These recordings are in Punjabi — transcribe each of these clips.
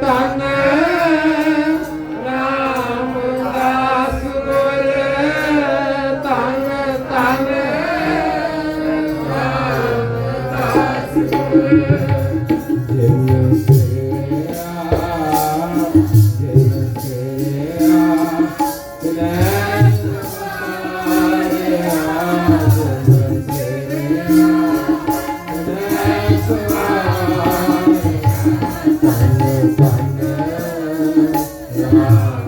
tan Thank.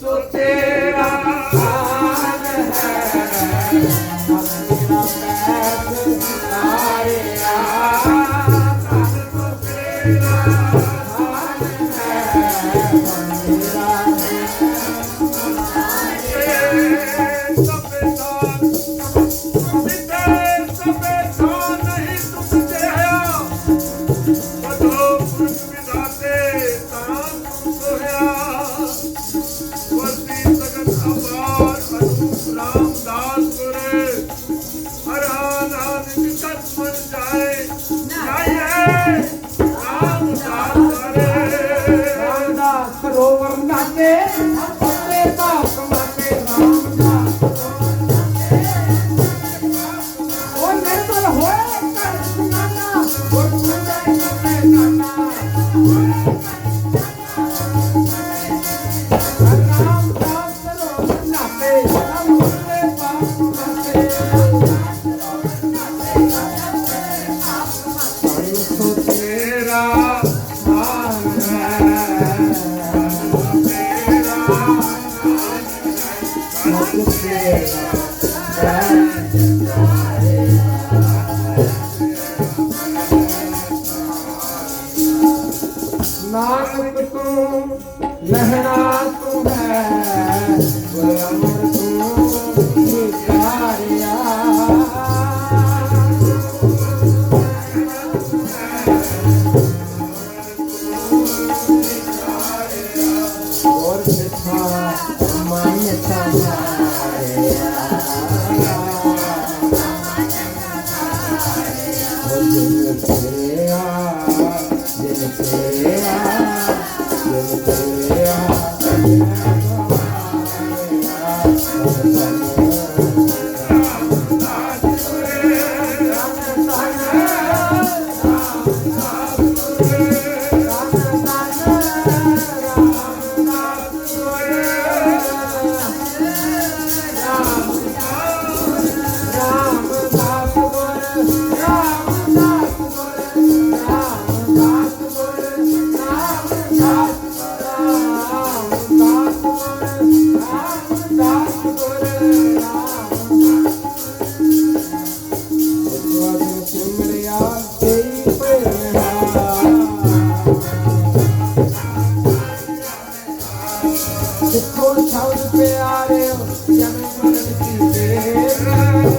सोचे ਹੋਏ ਕਰ ਸੁਨਾਨਾ ਉਹ ਸੁਣਾਈ ਆਪਣੇ ਨਾਨਾ ਦੇਖੋ ਛਾਉ ਪਿਆਰਿਓ ਜਮੇ ਮਰਨ ਕੀ ਤੇਰਾ